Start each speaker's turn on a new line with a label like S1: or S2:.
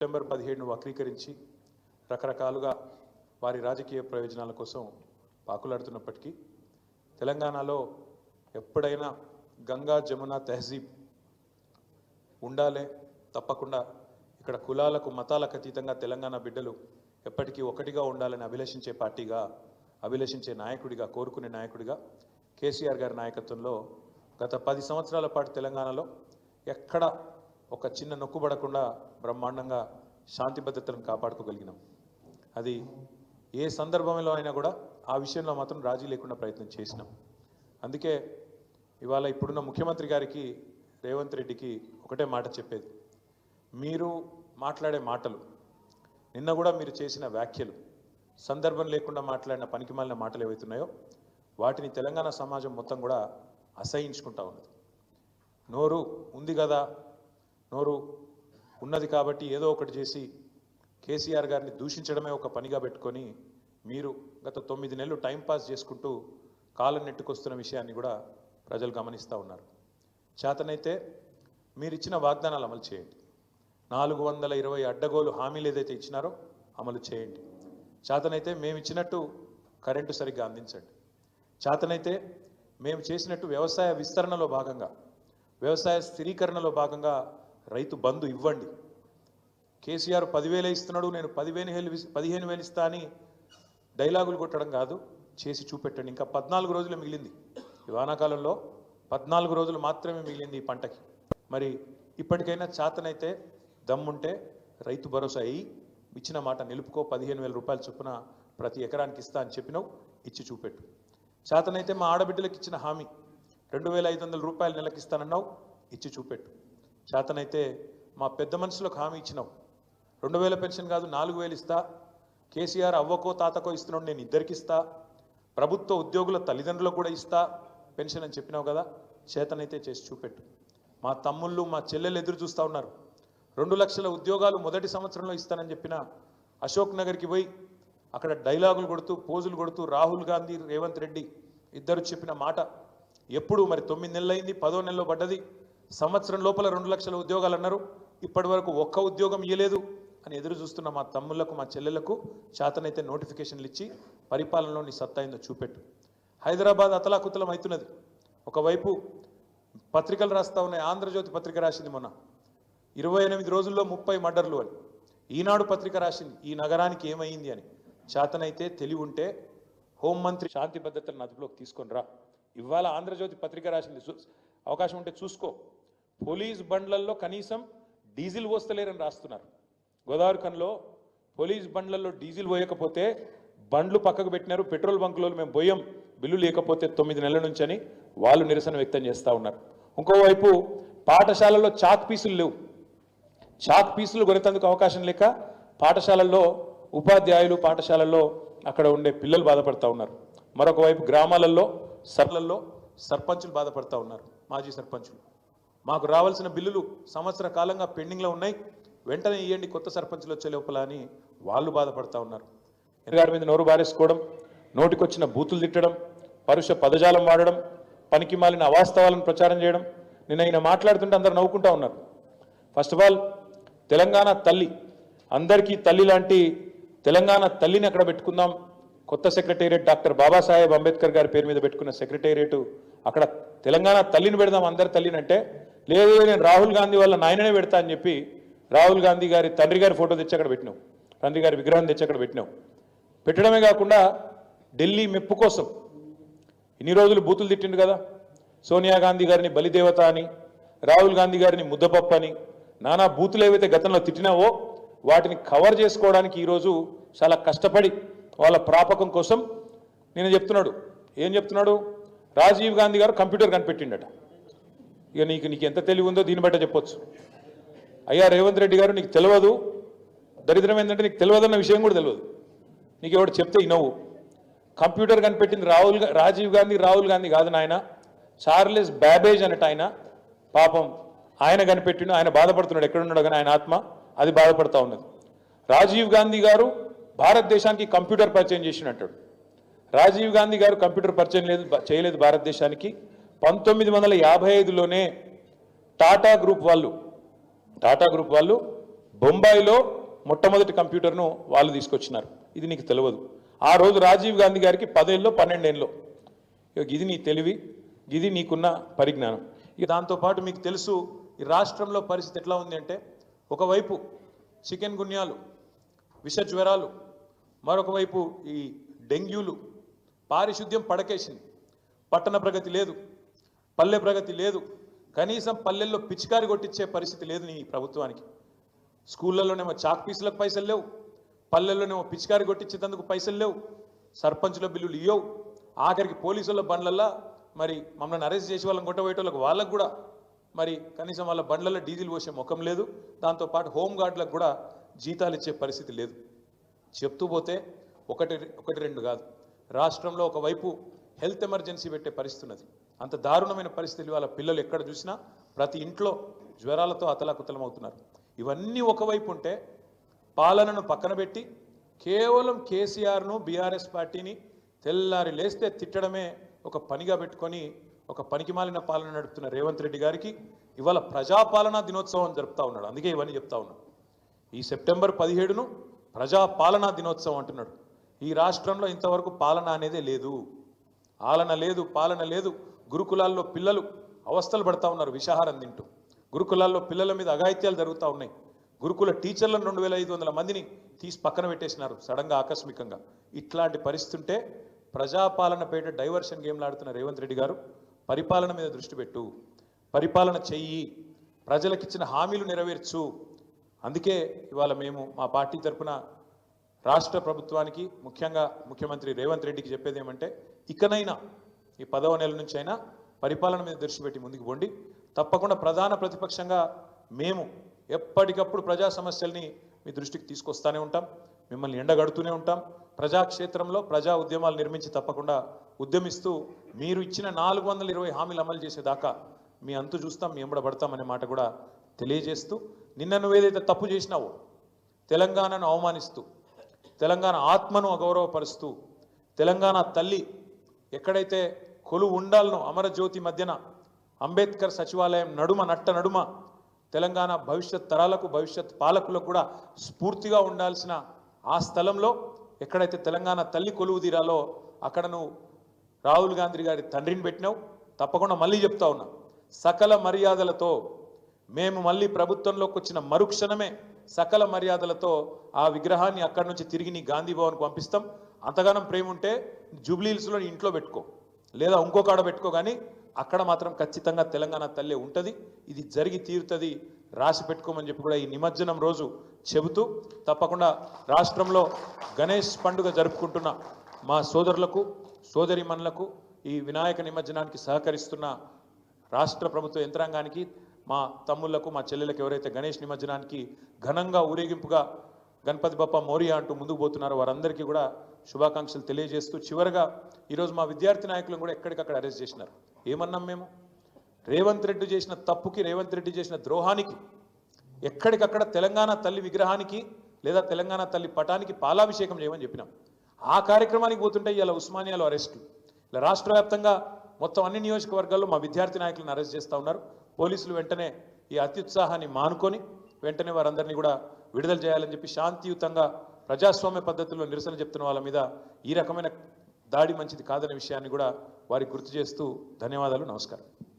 S1: September పదిహేడును వక్రీకరించి రకరకాలుగా వారి రాజకీయ ప్రయోజనాల కోసం పాకులాడుతున్నప్పటికీ తెలంగాణలో ఎప్పుడైనా గంగా జమున తెహజీబ్ ఉండాలే తప్పకుండా ఇక్కడ కులాలకు మతాలకు అతీతంగా తెలంగాణ బిడ్డలు ఎప్పటికీ ఒకటిగా ఉండాలని అభిలషించే పార్టీగా అభిలషించే నాయకుడిగా కోరుకునే నాయకుడిగా కేసీఆర్ గారి నాయకత్వంలో గత పది సంవత్సరాల పాటు తెలంగాణలో ఎక్కడ ఒక చిన్న నొక్కుబడకుండా బ్రహ్మాండంగా శాంతి భద్రతలను కాపాడుకోగలిగినాం. అది ఏ సందర్భంలో అయినా కూడా ఆ విషయంలో మాత్రం రాజీ లేకుండా ప్రయత్నం చేసినాం. అందుకే ఇవాళ ఇప్పుడున్న ముఖ్యమంత్రి గారికి రేవంత్ రెడ్డికి ఒకటే మాట చెప్పేది. మీరు మాట్లాడే మాటలు నిన్న కూడా మీరు చేసిన వ్యాఖ్యలు సందర్భం లేకుండా మాట్లాడిన పనికిమాలిన మాటలు ఏవైతున్నాయో వాటిని తెలంగాణ సమాజం మొత్తం కూడా అసహించుకుంటా ఉన్నది. నోరు ఉంది కదా నోరు ఉన్నది కాబట్టి ఏదో ఒకటి చేసి కేసీఆర్ గారిని దూషించడమే ఒక పనిగా పెట్టుకొని మీరు గత తొమ్మిది నెలలు టైంపాస్ చేసుకుంటూ కాలం నెట్టుకొస్తున్న విషయాన్ని కూడా ప్రజలు గమనిస్తూ ఉన్నారు. చేతనైతే మీరు ఇచ్చిన వాగ్దానాలు అమలు చేయండి. నాలుగు వందల ఇరవై అడ్డగోలు హామీలు ఏదైతే ఇచ్చినారో అమలు చేయండి. చేతనైతే మేము ఇచ్చినట్టు కరెంటు సరిగ్గా అందించండి. చేతనైతే మేము చేసినట్టు వ్యవసాయ విస్తరణలో భాగంగా వ్యవసాయ స్థిరీకరణలో భాగంగా రైతు బంధు ఇవ్వండి. కేసీఆర్ పదివేలే ఇస్తున్నాడు నేను పదివేలు వేలు పదిహేను వేలు ఇస్తా అని డైలాగులు కొట్టడం కాదు చేసి చూపెట్టండి. ఇంకా పద్నాలుగు రోజులు మిగిలింది. ఈ వానాకాలంలో పద్నాలుగు రోజులు మాత్రమే మిగిలింది ఈ పంటకి. మరి ఇప్పటికైనా చాతనైతే దమ్ముంటే రైతు భరోసా అయ్యి ఇచ్చిన మాట నిలుపుకో పదిహేను వేల రూపాయల చొప్పున ప్రతి ఎకరానికి ఇస్తా అని చెప్పినావు ఇచ్చి చూపెట్టు. చేతనైతే మా ఆడబిడ్డలకు ఇచ్చిన హామీ రెండు వేల ఐదు వందల రూపాయలు నెలకిస్తానన్నావు ఇచ్చి చూపెట్టు. చేతనైతే మా పెద్ద మనుషులకు హామీ ఇచ్చినావు. రెండు వేల పెన్షన్ కాదు నాలుగు వేలు ఇస్తా. కేసీఆర్ అవ్వకో తాతకో ఇస్తున్నాడు నేను ఇద్దరికి ఇస్తా. ప్రభుత్వ ఉద్యోగుల తల్లిదండ్రులకు కూడా ఇస్తా. పెన్షన్ అని చెప్పినావు కదా చేతనైతే చేసి చూపెట్టు. మా తమ్ముళ్ళు మా చెల్లెలు ఎదురు చూస్తూ ఉన్నారు. రెండు లక్షల ఉద్యోగాలు మొదటి సంవత్సరంలో ఇస్తానని చెప్పిన అశోక్ నగర్కి పోయి అక్కడ డైలాగులు కొడుతూ పోజులు కొడుతూ రాహుల్ గాంధీ రేవంత్ రెడ్డి ఇద్దరు చెప్పిన మాట ఎప్పుడు మరి తొమ్మిది నెలలు అయింది పదో నెలలో పడ్డది. సంవత్సరం లోపల రెండు లక్షల ఉద్యోగాలు అన్నారు. ఇప్పటి వరకు ఒక్క ఉద్యోగం ఇవ్వలేదు అని ఎదురు చూస్తున్న మా తమ్ముళ్ళకు మా చెల్లెలకు చేతనైతే నోటిఫికేషన్లు ఇచ్చి పరిపాలనలో నీ సత్తా అయిందో చూపెట్టు. హైదరాబాద్ అతలాకుతలం అవుతున్నది. ఒకవైపు పత్రికలు రాస్తా ఉన్నాయి. ఆంధ్రజ్యోతి పత్రిక రాసింది మొన్న. ఇరవై ఎనిమిది రోజుల్లో ముప్పై మర్డర్లు అని. ఈనాడు పత్రిక రాసింది. ఈ నగరానికి ఏమైంది అని. చేతనైతే తెలివి ఉంటే హోంమంత్రి శాంతి భద్రతలను అదుపులోకి తీసుకొని రా. ఇవాళ ఆంధ్రజ్యోతి పత్రిక రాసింది. అవకాశం ఉంటే చూసుకో. పోలీస్ బండ్లల్లో కనీసం డీజిల్ పోస్తలేరని రాస్తున్నారు. గోదావరి కన్లో పోలీస్ బండ్లలో డీజిల్ పోయకపోతే బండ్లు పక్కకు పెట్టినారు పెట్రోల్ బంకులలో మేము పోయాం బిల్లు లేకపోతే తొమ్మిది నెలల నుంచి అని వాళ్ళు నిరసన వ్యక్తం చేస్తూ ఉన్నారు. ఇంకోవైపు పాఠశాలల్లో చాక్ పీసులు లేవు. చాక్ పీసులు కొనేందుకు అవకాశం లేక పాఠశాలల్లో ఉపాధ్యాయులు పాఠశాలల్లో అక్కడ ఉండే పిల్లలు బాధపడుతూ ఉన్నారు. మరొక వైపు గ్రామాలలో సర్లల్లో సర్పంచులు బాధపడుతూ ఉన్నారు. మాజీ సర్పంచులు. మాకు రావాల్సిన బిల్లులు సంవత్సర కాలంగా పెండింగ్లో ఉన్నాయి. వెంటనే ఇవ్వండి కొత్త సర్పంచులు వచ్చే లోపల అని వాళ్ళు బాధపడతా ఉన్నారు. ఎనగారి మీద నోరు బారేసుకోవడం నోటికొచ్చిన బూతులు తిట్టడం పరుష పదజాలం వాడడం పనికి మాలిన అవాస్తవాలను ప్రచారం చేయడం నిన్న ఆయన మాట్లాడుతుంటే అందరు నవ్వుకుంటా ఉన్నారు. ఫస్ట్ ఆఫ్ ఆల్ తెలంగాణ తల్లి అందరికీ తల్లి లాంటి తెలంగాణ తల్లిని అక్కడ పెట్టుకుందాం. కొత్త సెక్రటేరియట్ డాక్టర్ బాబాసాహెబ్ అంబేద్కర్ గారి పేరు మీద పెట్టుకున్న సెక్రటేరియట్ అక్కడ తెలంగాణ తల్లిని పెడదాం అందరి తల్లిని అంటే లేదు నేను రాహుల్ గాంధీ వాళ్ళ నాయననే పెడతా అని చెప్పి రాహుల్ గాంధీ గారి తండ్రి గారి ఫోటో తెచ్చి అక్కడ పెట్టినావు. తండ్రి గారి విగ్రహం తెచ్చి అక్కడ పెట్టినావు. పెట్టడమే కాకుండా ఢిల్లీ మెప్పు కోసం ఇన్ని రోజులు బూతులు తిట్టిండు కదా. సోనియా గాంధీ గారిని బలిదేవత అని రాహుల్ గాంధీ గారిని ముద్దపప్పు అని నానా బూతులు ఏవైతే గతంలో తిట్టినావో వాటిని కవర్ చేసుకోవడానికి ఈరోజు చాలా కష్టపడి వాళ్ళ ప్రాపకం కోసం నేను చెప్తున్నాడు. ఏం చెప్తున్నాడు? రాజీవ్ గాంధీ గారు కంప్యూటర్ కనిపెట్టిండట. ఇక నీకు నీకు ఎంత తెలివి ఉందో దీన్ని బట్ట చెప్పొచ్చు. అయ్యా రేవంత్ రెడ్డి గారు నీకు తెలియదు. దరిద్రం ఏంటంటే నీకు తెలియదన్న విషయం కూడా తెలియదు. నీకు ఎవడు చెప్తే ఇనవు కంప్యూటర్ కనిపెట్టింది రాహుల్ రాజీవ్ గాంధీ రాహుల్ గాంధీ కాదు నాయన. చార్లెస్ బ్యాబేజ్ అన్నట్టు ఆయన. పాపం ఆయన కనిపెట్టిండు ఆయన బాధపడుతున్నాడు ఎక్కడున్నాడు కానీ ఆయన ఆత్మ. అది బాధపడతా ఉన్నది. రాజీవ్ గాంధీ గారు భారతదేశానికి కంప్యూటర్ పరిచయం చేసినట్టాడు రాజీవ్ గాంధీ గారు కంప్యూటర్ పరిచయం లేదు చేయలేదు భారతదేశానికి. పంతొమ్మిది వందల యాభై ఐదులోనే టాటా గ్రూప్ వాళ్ళు టాటా గ్రూప్ వాళ్ళు బొంబాయిలో మొట్టమొదటి కంప్యూటర్ను వాళ్ళు తీసుకొచ్చినారు. ఇది నీకు తెలియదు. ఆ రోజు రాజీవ్ గాంధీ గారికి పదేళ్ళలో పన్నెండేళ్ళలో ఇది నీ తెలివి ఇది నీకున్న పరిజ్ఞానం. ఇక దాంతోపాటు మీకు తెలుసు ఈ రాష్ట్రంలో పరిస్థితి ఎట్లా ఉంది అంటే ఒకవైపు చికెన్ గున్యాలు విష జ్వరాలు మరొకవైపు ఈ డెంగ్యూలు పారిశుద్ధ్యం పడకేసింది. పట్టణ ప్రగతి లేదు. పల్లె ప్రగతి లేదు. కనీసం పల్లెల్లో పిచికారి కొట్టించే పరిస్థితి లేదు నీ ప్రభుత్వానికి. స్కూళ్ళలోనేమో చాక్ పీసులకు పైసలు లేవు. పల్లెల్లోనేమో పిచికారి కొట్టించేందుకు పైసలు లేవు. సర్పంచుల బిల్లులు ఇవ్వవు ఆఖరికి పోలీసుల బండ్లల్లో మరి మమ్మల్ని అరెస్ట్ చేసి వాళ్ళని కొట్టబోయేటోళ్ళకి వాళ్ళకు కూడా మరి కనీసం వాళ్ళ బండ్లలో డీజిల్ పోసే ముఖం లేదు. దాంతోపాటు హోంగార్డులకు కూడా జీతాలు ఇచ్చే పరిస్థితి లేదు. చెప్తూ పోతే ఒకటి ఒకటి రెండు కాదు. రాష్ట్రంలో ఒకవైపు హెల్త్ ఎమర్జెన్సీ పెట్టే పరిస్థితి ఉన్నది. అంత దారుణమైన పరిస్థితులు వాళ్ళ పిల్లలు ఎక్కడ చూసినా ప్రతి ఇంట్లో జ్వరాలతో అతలాకుతలమవుతున్నారు. ఇవన్నీ ఒకవైపు ఉంటే పాలనను పక్కన పెట్టి కేవలం కేసీఆర్ను బీఆర్ఎస్ పార్టీని తెల్లారి లేస్తే తిట్టడమే ఒక పనిగా పెట్టుకొని ఒక పనికిమాలిన పాలన నడుపుతున్న రేవంత్ రెడ్డి గారికి ఇవాళ ప్రజాపాలనా దినోత్సవం జరుపుతా ఉన్నాడు. అందుకే ఇవన్నీ చెప్తా ఉన్నాడు ఈ సెప్టెంబర్ పదిహేడును ప్రజాపాలనా దినోత్సవం అంటున్నాడు. ఈ రాష్ట్రంలో ఇంతవరకు పాలన అనేదే లేదు. ఆలన లేదు పాలన లేదు. గురుకులాల్లో పిల్లలు అవస్థలు పడతా ఉన్నారు విషాహారం తింటూ. గురుకులాల్లో పిల్లల మీద అఘాయిత్యాలు జరుగుతూ ఉన్నాయి. గురుకుల టీచర్లను రెండు వేల ఐదు వందల మందిని తీసి పక్కన పెట్టేసినారు సడన్గా ఆకస్మికంగా. ఇట్లాంటి పరిస్థితి ఉంటే ప్రజాపాలన పేట డైవర్షన్ గేమ్లు ఆడుతున్న రేవంత్ రెడ్డి గారు పరిపాలన మీద దృష్టి పెట్టు. పరిపాలన చెయ్యి. ప్రజలకిచ్చిన హామీలు నెరవేర్చు. అందుకే ఇవాళ మేము మా పార్టీ తరపున రాష్ట్ర ప్రభుత్వానికి ముఖ్యంగా ముఖ్యమంత్రి రేవంత్ రెడ్డికి చెప్పేది ఏమంటే ఇకనైనా ఈ పదవ నెల నుంచి అయినా పరిపాలన మీద దృష్టి పెట్టి ముందుకు పోండి. తప్పకుండా ప్రధాన ప్రతిపక్షంగా మేము ఎప్పటికప్పుడు ప్రజా సమస్యల్ని మీ దృష్టికి తీసుకొస్తానే ఉంటాం. మిమ్మల్ని ఎండగడుతూనే ఉంటాం. ప్రజాక్షేత్రంలో ప్రజా ఉద్యమాలు నిర్మించి తప్పకుండా ఉద్యమిస్తూ మీరు ఇచ్చిన నాలుగు వందల ఇరవై హామీలు అమలు చేసేదాకా మీ అంతు చూస్తాం మీ ఎంబడబడతామనే మాట కూడా తెలియజేస్తూ నిన్న నువ్వేదైతే తప్పు చేసినావో తెలంగాణను అవమానిస్తూ తెలంగాణ ఆత్మను అగౌరవపరుస్తూ తెలంగాణ తల్లి ఎక్కడైతే కొలు ఉండాలనో అమరజ్యోతి మధ్యన అంబేద్కర్ సచివాలయం నడుమ నట్ట నడుమ తెలంగాణ భవిష్యత్ తరాలకు భవిష్యత్ పాలకులకు కూడా స్ఫూర్తిగా ఉండాల్సిన ఆ స్థలంలో ఎక్కడైతే తెలంగాణ తల్లి కొలువు తీరాలో అక్కడ నువ్వు రాహుల్ గాంధీ గారి తండ్రిని పెట్టినావు తప్పకుండా మళ్ళీ చెప్తా ఉన్నా. సకల మర్యాదలతో మేము మళ్ళీ ప్రభుత్వంలోకి వచ్చిన మరుక్షణమే సకల మర్యాదలతో ఆ విగ్రహాన్ని అక్కడి నుంచి తిరిగి నీ గాంధీ భవన్కి పంపిస్తాం. అంతగానం ప్రేమ ఉంటే జూబ్లీహిల్స్లో ఇంట్లో పెట్టుకో. లేదా ఇంకోకాడ పెట్టుకో కానీ అక్కడ మాత్రం ఖచ్చితంగా తెలంగాణ తల్లి ఉంటుంది. ఇది జరిగి తీరుతుంది. రాసి పెట్టుకోమని చెప్పి కూడా ఈ నిమజ్జనం రోజు చెబుతూ తప్పకుండా రాష్ట్రంలో గణేష్ పండుగ జరుపుకుంటున్న మా సోదరులకు సోదరిమణులకు ఈ వినాయక నిమజ్జనానికి సహకరిస్తున్న రాష్ట్ర ప్రభుత్వ యంత్రాంగానికి మా తమ్ముళ్ళకు మా చెల్లెలకు ఎవరైతే గణేష్ నిమజ్జనానికి ఘనంగా ఊరేగింపుగా గణపతి బప్ప మోరియా అంటూ ముందుకు పోతున్నారు. వారందరికీ కూడా శుభాకాంక్షలు తెలియజేస్తూ చివరగా ఈరోజు మా విద్యార్థి నాయకులను కూడా ఎక్కడికక్కడ అరెస్ట్ చేసినారు. ఏమన్నాం మేము? రేవంత్ రెడ్డి చేసిన తప్పుకి రేవంత్ రెడ్డి చేసిన ద్రోహానికి ఎక్కడికక్కడ తెలంగాణ తల్లి విగ్రహానికి లేదా తెలంగాణ తల్లి పటానికి పాలాభిషేకం చేయమని చెప్పినాం. ఆ కార్యక్రమానికి పోతుంటే ఇలా ఉస్మానియాలో అరెస్టు. ఇలా రాష్ట్ర వ్యాప్తంగా మొత్తం అన్ని నియోజకవర్గాల్లో మా విద్యార్థి నాయకులను అరెస్ట్ చేస్తూ ఉన్నారు. పోలీసులు వెంటనే ఈ అత్యుత్సాహాన్ని మానుకొని వెంటనే వారందరినీ కూడా విడుదల చేయాలని చెప్పి శాంతియుతంగా ప్రజాస్వామ్య పద్ధతిలో నిరసన చెప్తున్న వాళ్ళ మీద ఈ రకమైన దాడి మంచిది కాదనే విషయాన్ని కూడా వారికి గుర్తు చేస్తూ ధన్యవాదాలు నమస్కారం.